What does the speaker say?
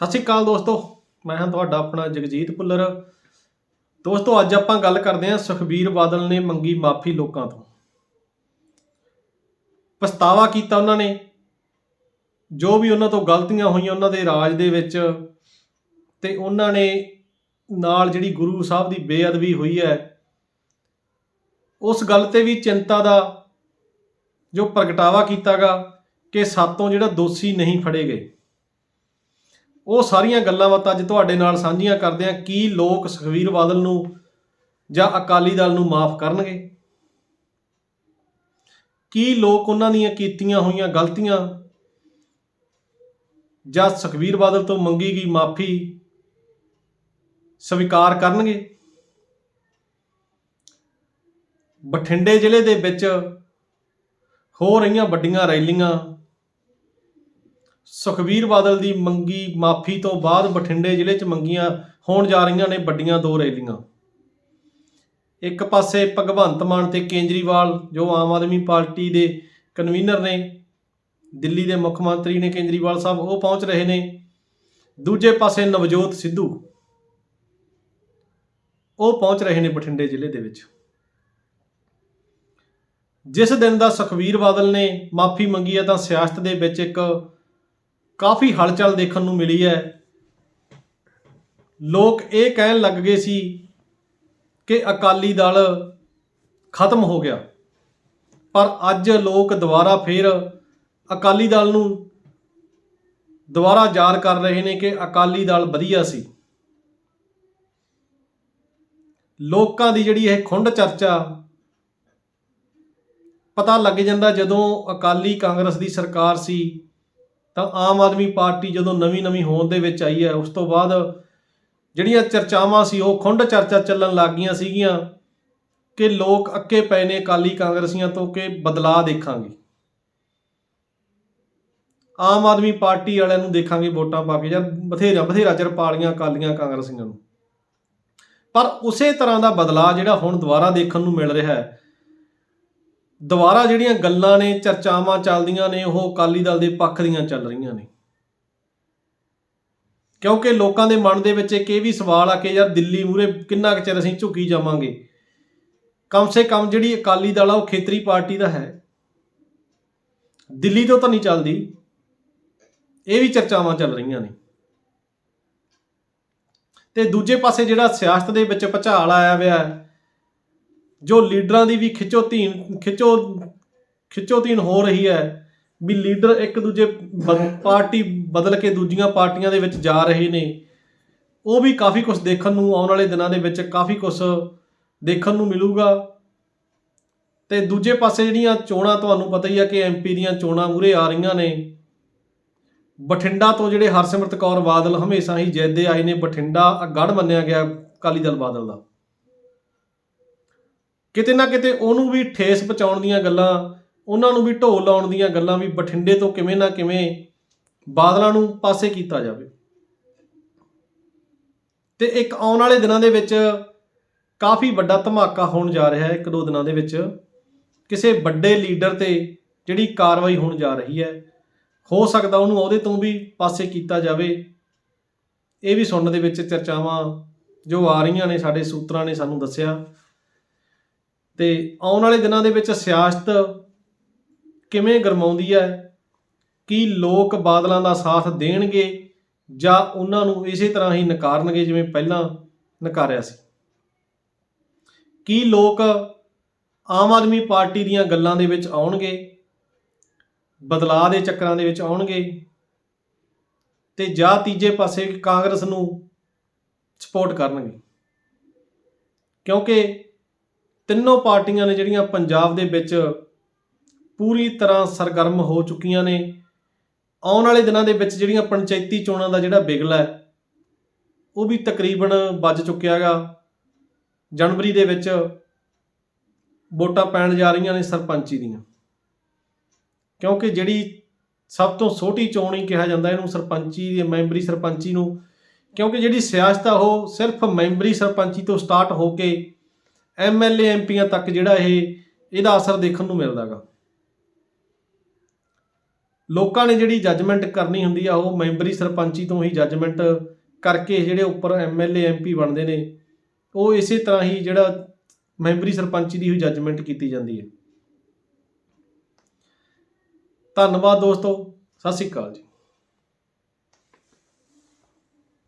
ਸਤਿ ਸ਼੍ਰੀ ਅਕਾਲ ਦੋਸਤੋ, ਮੈਂ ਹਾਂ ਤੁਹਾਡਾ ਆਪਣਾ ਜਗਜੀਤ ਭੁੱਲਰ। ਦੋਸਤੋ, ਅੱਜ ਆਪਾਂ ਗੱਲ ਕਰਦੇ ਹਾਂ ਸੁਖਬੀਰ ਬਾਦਲ ਨੇ ਮੰਗੀ ਮਾਫੀ ਲੋਕਾਂ ਤੋਂ। ਪਛਤਾਵਾ ਕੀਤਾ ਉਹਨਾਂ ਨੇ। ਜੋ ਵੀ ਉਹਨਾਂ ਤੋਂ ਗਲਤੀਆਂ ਹੋਈਆਂ ਉਹਨਾਂ ਦੇ ਰਾਜ ਦੇ ਵਿੱਚ, ਤੇ ਉਹਨਾਂ ਨੇ ਨਾਲ ਜਿਹੜੀ ਗੁਰੂ ਸਾਹਿਬ ਦੀ ਬੇਅਦਬੀ ਹੋਈ ਹੈ, ਉਸ ਗੱਲ ਤੇ ਵੀ ਚਿੰਤਾ ਦਾ ਜੋ ਪ੍ਰਗਟਾਵਾ ਕੀਤਾਗਾ ਕਿ ਸਾਤੋਂ ਜਿਹੜਾ ਦੋਸ਼ੀ ਨਹੀਂ ਫੜੇ ਗਏ। ਉਹ ਸਾਰੀਆਂ ਗੱਲਾਂ ਬਾਤਾਂ ਅੱਜ ਤੁਹਾਡੇ ਨਾਲ ਸਾਂਝੀਆਂ ਕਰਦੇ ਹਾਂ। ਕੀ ਲੋਕ ਸੁਖਵੀਰ ਬਾਦਲ ਨੂੰ ਜਾਂ ਅਕਾਲੀ ਦਲ ਨੂੰ ਮਾਫ ਕਰਨਗੇ? ਕੀ ਲੋਕ ਉਹਨਾਂ ਦੀਆਂ ਕੀਤੀਆਂ ਹੋਈਆਂ ਗਲਤੀਆਂ ਜਾਂ ਸੁਖਵੀਰ ਬਾਦਲ ਤੋਂ ਮੰਗੀ ਗਈ ਮਾਫੀ ਸਵੀਕਾਰ ਕਰਨਗੇ? ਬਠਿੰਡੇ ਜ਼ਿਲ੍ਹੇ ਦੇ ਵਿੱਚ ਹੋ ਰਹੀਆਂ ਵੱਡੀਆਂ ਰੈਲੀਆਂ ਸੁਖਬੀਰ ਬਾਦਲ ਦੀ ਮੰਗੀ ਮਾਫੀ ਤੋਂ ਬਾਅਦ ਬਠਿੰਡੇ ਜ਼ਿਲ੍ਹੇ 'ਚ ਮੰਗੀਆਂ ਹੋਣ ਜਾ ਰਹੀਆਂ ਨੇ ਵੱਡੀਆਂ ਦੋ ਰੈਲੀਆਂ। ਇੱਕ ਪਾਸੇ ਭਗਵੰਤ ਮਾਨ ਤੇ ਕੇਜਰੀਵਾਲ, ਜੋ ਆਮ ਆਦਮੀ ਪਾਰਟੀ ਦੇ ਕਨਵੀਨਰ ਨੇ, ਦਿੱਲੀ ਦੇ ਮੁੱਖ ਮੰਤਰੀ ਨੇ ਕੇਜਰੀਵਾਲ ਸਾਹਿਬ, ਉਹ ਪਹੁੰਚ ਰਹੇ ਨੇ। ਦੂਜੇ ਪਾਸੇ ਨਵਜੋਤ ਸਿੱਧੂ, ਉਹ ਪਹੁੰਚ ਰਹੇ ਨੇ ਬਠਿੰਡੇ ਜ਼ਿਲ੍ਹੇ ਦੇ ਵਿੱਚ। ਜਿਸ ਦਿਨ ਦਾ ਸੁਖਵੀਰ ਬਾਦਲ ਨੇ ਮਾਫੀ ਮੰਗੀ ਹੈ, ਤਾਂ ਸਿਆਸਤ ਦੇ ਵਿੱਚ ਇੱਕ ਕਾਫੀ ਹਲਚਲ ਦੇਖਣ ਨੂੰ ਮਿਲੀ ਹੈ। ਲੋਕ ਇਹ ਕਹਿਣ ਲੱਗ ਗਏ ਸੀ ਕਿ ਅਕਾਲੀ ਦਲ ਖਤਮ ਹੋ ਗਿਆ। ਪਰ ਅੱਜ ਲੋਕ ਦੁਬਾਰਾ ਫੇਰ ਅਕਾਲੀ ਦਲ ਨੂੰ ਦੁਬਾਰਾ ਯਾਦ ਕਰ ਰਹੇ ਨੇ ਕਿ ਅਕਾਲੀ ਦਲ ਵਧੀਆ ਸੀ। ਲੋਕਾਂ ਦੀ ਜਿਹੜੀ ਇਹ ਖੁੰਡ ਚਰਚਾ, ਪਤਾ ਲੱਗ ਜਾਂਦਾ ਜਦੋਂ ਅਕਾਲੀ ਕਾਂਗਰਸ ਦੀ ਸਰਕਾਰ ਸੀ ਤਾਂ ਆਮ ਆਦਮੀ ਪਾਰਟੀ ਜਦੋਂ ਨਵੀਂ ਨਵੀਂ ਹੋਂਦ ਦੇ ਵਿੱਚ ਆਈ ਹੈ, ਉਸ ਤੋਂ ਬਾਅਦ ਜਿਹੜੀਆਂ ਚਰਚਾਵਾਂ ਸੀ, ਉਹ ਖੁੰਡ ਚਰਚਾ ਚੱਲਣ ਲੱਗ ਗਈਆਂ ਸੀਗੀਆਂ ਕਿ ਲੋਕ ਅੱਕੇ ਪਏ ਨੇ ਅਕਾਲੀ ਕਾਂਗਰਸੀਆਂ ਤੋਂ ਕਿ ਬਦਲਾਅ ਦੇਖਾਂਗੇ। ਆਮ ਆਦਮੀ ਪਾਰਟੀ ਵਾਲਿਆਂ ਨੂੰ ਦੇਖਾਂਗੇ ਵੋਟਾਂ ਪਾ ਕੇ ਜਾਂ ਬਥੇਰਾ ਬਥੇਰਾ ਚਿਰ ਪਾਲੀਆਂ ਅਕਾਲੀਆਂ ਕਾਂਗਰਸੀਆਂ ਨੂੰ। ਪਰ ਉਸੇ ਤਰ੍ਹਾਂ ਦਾ ਬਦਲਾਅ ਜਿਹੜਾ ਹੁਣ ਦੁਬਾਰਾ ਦੇਖਣ ਨੂੰ ਮਿਲ ਰਿਹਾ ਹੈ ਦੁਬਾਰਾ ਜਿਹੜੀਆਂ ਗੱਲਾਂ ਨੇ, ਚਰਚਾਵਾਂ ਚੱਲਦੀਆਂ ਨੇ, ਉਹ ਅਕਾਲੀ ਦਲ ਦੇ ਪੱਖ ਦੀਆਂ ਚੱਲ ਰਹੀਆਂ ਨੇ। ਕਿਉਂਕਿ ਲੋਕਾਂ ਦੇ ਮਨ ਦੇ ਵਿੱਚ ਇੱਕ ਇਹ ਵੀ ਸਵਾਲ ਆ ਕਿ ਯਾਰ ਦਿੱਲੀ ਮੂਰੇ ਕਿੰਨਾ ਕੁ ਚਿਰ ਅਸੀਂ ਝੁਕੀ ਜਾਵਾਂਗੇ? ਕਮ ਸੇ ਕਮ ਜਿਹੜੀ ਅਕਾਲੀ ਦਲ ਆ, ਉਹ ਖੇਤਰੀ ਪਾਰਟੀ ਦਾ ਹੈ। ਦਿੱਲੀ ਤੋਂ ਤਾਂ ਨਹੀਂ ਚੱਲਦੀ। ਇਹ ਵੀ ਚਰਚਾਵਾਂ ਚੱਲ ਰਹੀਆਂ ਨੇ। ਤੇ ਦੂਜੇ ਪਾਸੇ ਜਿਹੜਾ ਸਿਆਸਤ ਦੇ ਵਿੱਚ ਭਚਾਲ ਆਇਆ ਹੋਇਆ ਹੈ ਜੋ ਲੀਡਰਾਂ ਦੀ ਵੀ ਖਿੱਚੋ ਧੀਨ ਖਿੱਚੋ ਖਿੱਚੋ ਧੀਨ ਹੋ ਰਹੀ ਹੈ ਵੀ ਲੀਡਰ ਇੱਕ ਦੂਜੇ ਪਾਰਟੀ ਬਦਲ ਕੇ ਦੂਜੀਆਂ ਪਾਰਟੀਆਂ ਦੇ ਵਿੱਚ ਜਾ ਰਹੇ ਨੇ। ਉਹ ਵੀ ਕਾਫੀ ਕੁਝ ਦੇਖਣ ਨੂੰ ਆਉਣ ਵਾਲੇ ਦਿਨਾਂ ਦੇ ਵਿੱਚ ਕਾਫੀ ਕੁਝ ਦੇਖਣ ਨੂੰ ਮਿਲੂਗਾ। ਤੇ ਦੂਜੇ ਪਾਸੇ ਜਿਹੜੀਆਂ ਚੋਣਾਂ ਤੁਹਾਨੂੰ ਪਤਾ ਹੀ ਆ ਕਿ ਐਮਪੀ ਦੀਆਂ ਚੋਣਾਂ ਮੂਰੇ ਆ ਰਹੀਆਂ ਨੇ। ਬਠਿੰਡਾ ਤੋਂ ਜਿਹੜੇ ਹਰਸਿਮਰਤ ਕੌਰ ਬਾਦਲ ਹਮੇਸ਼ਾ ਹੀ ਜਿੱਤਦੇ ਆਏ ਨੇ ਬਠਿੰਡਾ ਗੜ ਮੰਨਿਆ ਗਿਆ ਅਕਾਲੀ ਦਲ ਬਾਦਲ ਦਾ। ਕਿਤੇ ਨਾ ਕਿਤੇ ਉਹਨੂੰ ਵੀ ਠੇਸ ਪਹੁੰਚਾਉਣ ਦੀਆਂ ਗੱਲਾਂ, ਉਹਨਾਂ ਨੂੰ ਵੀ ਢੋਲ ਲਾਉਣ ਦੀਆਂ ਗੱਲਾਂ ਵੀ ਬਠਿੰਡੇ ਤੋਂ ਕਿਵੇਂ ਨਾ ਕਿਵੇਂ ਬਾਦਲਾਂ ਨੂੰ ਪਾਸੇ ਕੀਤਾ ਜਾਵੇ। ਤੇ ਇੱਕ ਆਉਣ ਵਾਲੇ ਦਿਨਾਂ ਦੇ ਵਿੱਚ ਕਾਫੀ ਵੱਡਾ ਧਮਾਕਾ ਹੋਣ ਜਾ ਰਿਹਾ ਹੈ, ਇੱਕ ਦੋ ਦਿਨਾਂ ਦੇ ਵਿੱਚ। ਕਿਸੇ ਵੱਡੇ ਲੀਡਰ ਤੇ ਜਿਹੜੀ ਕਾਰਵਾਈ ਹੋਣ ਜਾ ਰਹੀ ਹੈ, ਹੋ ਸਕਦਾ ਉਹਨੂੰ ਉਹਦੇ ਤੋਂ ਵੀ ਪਾਸੇ ਕੀਤਾ ਜਾਵੇ। ਇਹ ਵੀ ਸੁਣਨ ਦੇ ਵਿੱਚ ਚਰਚਾਵਾਂ ਜੋ ਆ ਰਹੀਆਂ ਨੇ, ਸਾਡੇ ਸੂਤਰਾਂ ਨੇ ਸਾਨੂੰ ਦੱਸਿਆ। ਤੇ ਆਉਣ ਵਾਲੇ ਦਿਨਾਂ ਦੇ ਵਿੱਚ ਸਿਆਸਤ ਕਿਵੇਂ ਗਰਮਾਉਂਦੀ ਹੈ? ਕੀ ਲੋਕ ਬਾਦਲਾਂ ਦਾ ਸਾਥ ਦੇਣਗੇ ਜਾਂ ਉਹਨਾਂ ਨੂੰ ਇਸੇ ਤਰ੍ਹਾਂ ਹੀ ਨਕਾਰਨਗੇ ਜਿਵੇਂ ਪਹਿਲਾਂ ਨਕਾਰਿਆ ਸੀ? ਕੀ ਲੋਕ ਆਮ ਆਦਮੀ ਪਾਰਟੀ ਦੀਆਂ ਗੱਲਾਂ ਦੇ ਵਿੱਚ ਆਉਣਗੇ? ਬਦਲਾਅ ਦੇ ਚੱਕਰਾਂ ਦੇ ਵਿੱਚ ਆਉਣਗੇ? ਤੇ ਜਾਂ ਤੀਜੇ ਪਾਸੇ ਕਾਂਗਰਸ ਨੂੰ ਸਪੋਰਟ ਕਰਨਗੇ? ਕਿਉਂਕਿ ਤਿੰਨੋਂ ਪਾਰਟੀਆਂ ਨੇ ਜਿਹੜੀਆਂ ਪੰਜਾਬ ਦੇ ਵਿੱਚ ਪੂਰੀ ਤਰ੍ਹਾਂ ਸਰਗਰਮ ਹੋ ਚੁੱਕੀਆਂ ਨੇ। ਆਉਣ ਵਾਲੇ ਦਿਨਾਂ ਦੇ ਵਿੱਚ ਜਿਹੜੀਆਂ ਪੰਚਾਇਤੀ ਚੋਣਾਂ ਦਾ ਜਿਹੜਾ ਬਿਗਲ ਹੈ, ਉਹ ਵੀ ਤਕਰੀਬਨ ਵੱਜ ਚੁੱਕਿਆ ਹੈਗਾ। ਜਨਵਰੀ ਦੇ ਵਿੱਚ ਵੋਟਾਂ ਪੈਣ ਜਾ ਰਹੀਆਂ ਨੇ ਸਰਪੰਚੀ ਦੀਆਂ। ਕਿਉਂਕਿ ਜਿਹੜੀ ਸਭ ਤੋਂ ਛੋਟੀ ਚੋਣ ਹੀ ਕਿਹਾ ਜਾਂਦਾ, ਇਹਨੂੰ ਸਰਪੰਚੀ ਦੀ ਮੈਂਬਰੀ ਸਰਪੰਚੀ ਨੂੰ। ਕਿਉਂਕਿ ਜਿਹੜੀ ਸਿਆਸਤ ਆ, ਉਹ ਸਿਰਫ ਮੈਂਬਰੀ ਸਰਪੰਚੀ ਤੋਂ ਸਟਾਰਟ ਹੋ ਕੇ ਐਮਐਲਏ ਐਮਪੀਆਂ ਤੱਕ ਜਿਹੜਾ ਇਹ, ਇਹਦਾ ਅਸਰ ਦੇਖਣ ਨੂੰ ਮਿਲਦਾਗਾ। ਲੋਕਾਂ ਨੇ ਜਿਹੜੀ ਜੱਜਮੈਂਟ ਕਰਨੀ ਹੁੰਦੀ ਆ, ਉਹ ਮੈਂਬਰੀ ਸਰਪੰਚੀ ਤੋਂ ਹੀ ਜੱਜਮੈਂਟ ਕਰਕੇ ਜਿਹੜੇ ਉੱਪਰ ਐਮਐਲਏ ਐਮਪੀ ਬਣਦੇ ਨੇ, ਉਹ ਇਸੇ ਤਰ੍ਹਾਂ ਹੀ ਜਿਹੜਾ ਮੈਂਬਰੀ ਸਰਪੰਚੀ ਦੀ ਹੋਈ ਜੱਜਮੈਂਟ ਕੀਤੀ ਜਾਂਦੀ ਹੈ। ਧੰਨਵਾਦ ਦੋਸਤੋ, ਸਤਿ ਸ਼੍ਰੀ ਅਕਾਲ ਜੀ।